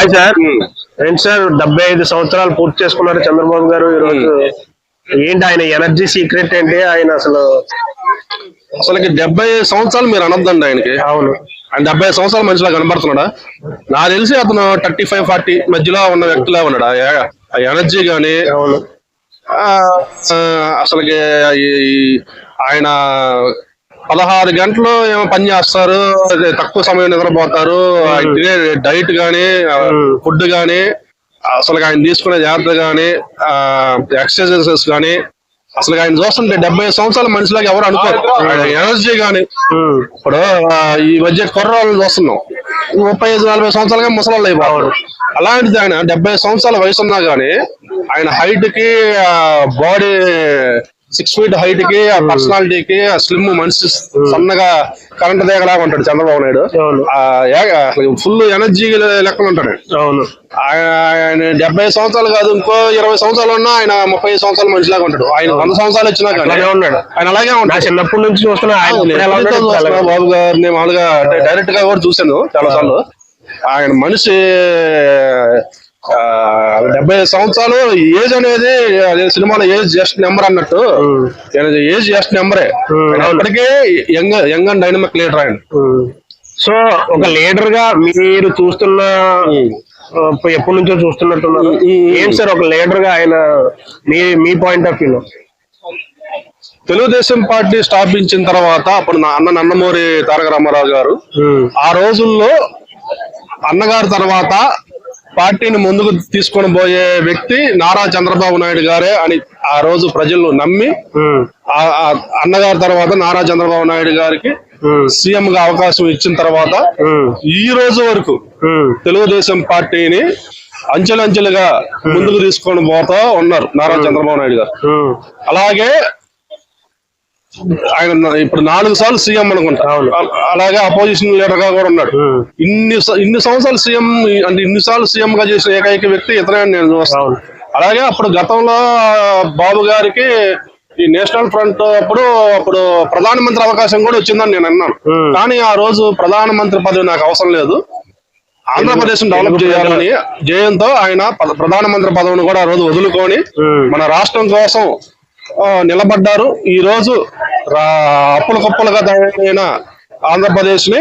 Hi sir. ఏంటి sir డెబ్బై ఐదు సంవత్సరాలు పూర్తి చేసుకున్నారు చంద్రబాబు గారు ఈ రోజు ఏంటి ఆయన ఎనర్జీ సీక్రెట్ ఏంటి? ఆయన అసలు అసలుకి డెబ్బై సంవత్సరాలు మీరు అనొద్దండి ఆయనకి. అవును. ఆయన డెబ్బై సంవత్సరాల మనిషిలా కనబడుతున్నాడా? నాకు తెలిసి అతను థర్టీ ఫైవ్ ఫార్టీ మధ్యలో ఉన్న వ్యక్తిలా ఉన్నాడు. ఆ ఎనర్జీ అసలుకి ఈ- ఆయన పదహారు గంటలు ఏమో పని చేస్తారు తక్కువ సమయం నిద్రపోతారు డైట్ గాని ఫుడ్ గాని అసలు ఆయన తీసుకునే జాగ్రత్త గాని ఎక్సర్సైజెస్ గాని అసలు ఆయన చూస్తుంటే డెబ్బై సంవత్సరాల మనిషిలాగా ఎవరు అనుకోరు. ఎనర్జీ గాని. ఇప్పుడు ఈ మధ్య కుర్రాళ్ళని చూస్తున్నాం. ముప్పై ఐదు నలభై సంవత్సరాలుగా ముసలాళ్ళు అయిపోతారు అలాంటిది ఆయన డెబ్బై సంవత్సరాల వయసు ఉన్నా గానీ ఆయన హైట్కి బాడీ సిక్స్ ఫీట్ హైట్కి ఆ పర్సనాలిటీకి ఆ స్లిమ్ మనిషి సన్నగా కరెంట్ దేగలాగా ఉంటాడు చంద్రబాబు నాయుడు. ఫుల్ ఎనర్జీ లెక్కలు ఉంటాడు. అవును. ఆయన డెబ్బై సంవత్సరాలు కాదు ఇంకో ఇరవై సంవత్సరాలు ఉన్నా ఆయన ముప్పై సంవత్సరాల మనిషిలాగా ఉంటాడు. ఆయన వంద సంవత్సరాలు వచ్చినా ఉన్నాడు. ఆయన అలాగే ఉంటాడు. చిన్నప్పటి నుంచి చూస్తున్నా బాబు గారిని మామూలుగా డైరెక్ట్గా కూడా చూశాను చాలా సార్లు. ఆయన మనిషి డెబ్బై ఐదు సంవత్సరాలు ఏజ్ అనేది అదే సినిమాలో ఏజ్ జస్ట్ నెంబర్ అన్నట్టు. ఏజ్ జస్ట్ నెంబరే. అప్పటికే young young and dynamic leader ఆయన. సో ఒక లీడర్గా మీరు చూస్తున్న ఎప్పటి నుంచో చూస్తున్నట్టున్నారు. ఏంటి సార్ ఒక లీడర్గా ఆయన మీ మీ పాయింట్ ఆఫ్ వ్యూలో తెలుగుదేశం పార్టీ స్థాపించిన తర్వాత అప్పుడు నా అన్న నందమూరి తారక రామారావు గారు ఆ రోజుల్లో అన్నగారి తర్వాత పార్టీని ముందుకు తీసుకొని పోయే వ్యక్తి నారా చంద్రబాబు నాయుడు గారే అని ఆ రోజు ప్రజలు నమ్మి అన్నగారి తర్వాత నారా చంద్రబాబు నాయుడు గారికి సీఎం గా అవకాశం ఇచ్చిన తర్వాత ఈ రోజు వరకు తెలుగుదేశం పార్టీని అంచెలంచెలుగా ముందుకు తీసుకొని పోతా ఉన్నారు నారా చంద్రబాబు నాయుడు గారు. అలాగే ఆయన ఇప్పుడు నాలుగు సార్లు సీఎం అనుకుంటా. అలాగే అపోజిషన్ లీడర్గా కూడా ఉన్నాడు. ఇన్ని ఇన్ని సంవత్సరాలు సీఎం అంటే ఇన్ని సార్లు సీఎం గా చేసిన ఏకైక వ్యక్తి ఇతనే నేను చూస్తాను అలాగే అప్పుడు గతంలో బాబు గారికి ఈ నేషనల్ ఫ్రంట్ అప్పుడు అప్పుడు ప్రధానమంత్రి అవకాశం కూడా వచ్చిందని నేను అన్నాను. కానీ ఆ రోజు ప్రధానమంత్రి పదవి నాకు అవసరం లేదు. ఆంధ్రప్రదేశ్ డెవలప్ చేయాలని జయంతో ఆయన ప్రధానమంత్రి పదవిని కూడా ఆ రోజు వదులుకొని మన రాష్ట్రం కోసం నిలబడ్డారు. ఈ రోజు అప్పుల కుప్పలుగా తయారైన ఆంధ్రప్రదేశ్ని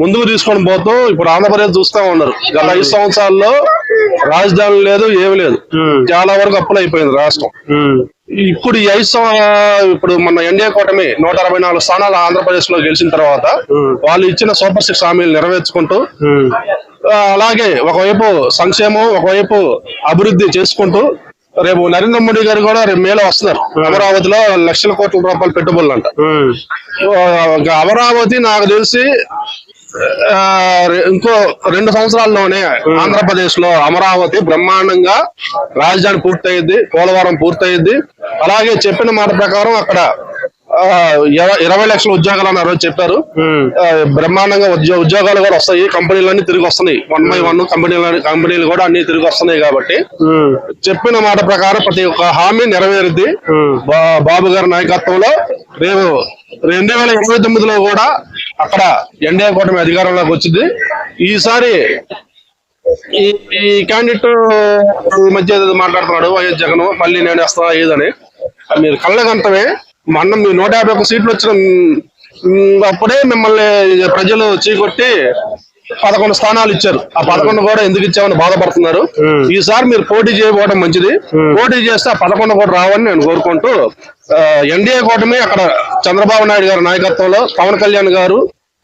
ముందుకు తీసుకొని పోతూ ఇప్పుడు ఆంధ్రప్రదేశ్ చూస్తా ఉన్నారు. గత ఐదు సంవత్సరాల్లో రాజధాని లేదు ఏమి లేదు. చాలా వరకు అప్పులు అయిపోయింది రాష్ట్రం. ఇప్పుడు ఈ ఐదు ఇప్పుడు మన ఎన్డీఏ కూటమి నూట అరవై నాలుగు స్థానాలు ఆంధ్రప్రదేశ్లో గెలిచిన తర్వాత వాళ్ళు ఇచ్చిన సూపర్ సిక్స్ హామీలు నెరవేర్చుకుంటూ అలాగే ఒకవైపు సంక్షేమం ఒకవైపు అభివృద్ధి చేసుకుంటూ రేపు నరేంద్ర మోడీ గారు కూడా రేపు మేలో వస్తున్నారు. అమరావతిలో లక్షల కోట్ల రూపాయల పెట్టుబడులు అంట. అమరావతి నాకు తెలిసి ఇంకో రెండు సంవత్సరాల్లోనే ఆంధ్రప్రదేశ్లో అమరావతి బ్రహ్మాండంగా రాజధాని పూర్తయింది పోలవరం పూర్తయింది అలాగే చెప్పిన మాట ప్రకారం అక్కడ ఇరవై లక్షల ఉద్యోగాలు అని రోజు చెప్పారు బ్రహ్మాండంగా ఉద్యో ఉద్యోగాలు కూడా వస్తాయి. కంపెనీలన్నీ తిరిగి వస్తున్నాయి. వన్ బై వన్ కంపెనీలు కంపెనీలు కూడా అన్ని తిరిగి వస్తున్నాయి కాబట్టి. చెప్పిన మాట ప్రకారం ప్రతి ఒక్క హామీ నెరవేరుద్ది. బాబు గారి నాయకత్వంలో రేపు రెండు వేల ఇరవై తొమ్మిదిలో కూడా అక్కడ ఎన్డీఏ కూటమి అధికారంలోకి వచ్చింది. ఈసారి ఈ క్యాండిడేట్ మధ్య మాట్లాడుతున్నాడు. వైఎస్ జగన్ మళ్ళీ నేను వేస్తా ఏదని. మీరు కళ్ళగంతమే మొన్న మీ నూట యాభై ఒక్క సీట్లు వచ్చిన అప్పుడే మిమ్మల్ని ప్రజలు చీకొట్టి పదకొండు స్థానాలు ఇచ్చారు. ఆ పదకొండు కూడా ఎందుకు ఇచ్చామని బాధపడుతున్నారు. ఈసారి మీరు పోటీ చేయబోవడం మంచిది. పోటీ చేస్తే ఆ పదకొండు కూడా రావని నేను కోరుకుంటూ ఎన్డీఏ కూటమి అక్కడ చంద్రబాబు నాయుడు గారి నాయకత్వంలో పవన్ కళ్యాణ్ గారు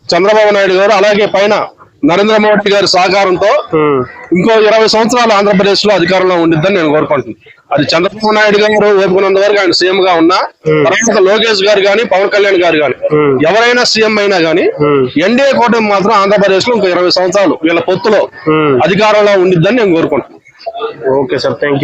చంద్రబాబు నాయుడు గారు అలాగే పైన నరేంద్ర మోడీ గారి సహకారంతో ఇంకో ఇరవై సంవత్సరాలు ఆంధ్రప్రదేశ్లో అధికారంలో ఉండిద్దని నేను కోరుకుంటున్నాను. అది చంద్రబాబు నాయుడు గారు ఓపుకున్నంత వరకు ఆయన సీఎం గా ఉన్నా తర్వాత లోకేష్ గారు గాని పవన్ కళ్యాణ్ గారు గాని ఎవరైనా సీఎం అయినా గాని ఎన్డీఏ కూటమి మాత్రం ఆంధ్రప్రదేశ్లో ఇంకో ఇరవై సంవత్సరాలు వీళ్ళ పొత్తులో అధికారంలో ఉండిద్దని నేను కోరుకుంటున్నాను. Okay sir thank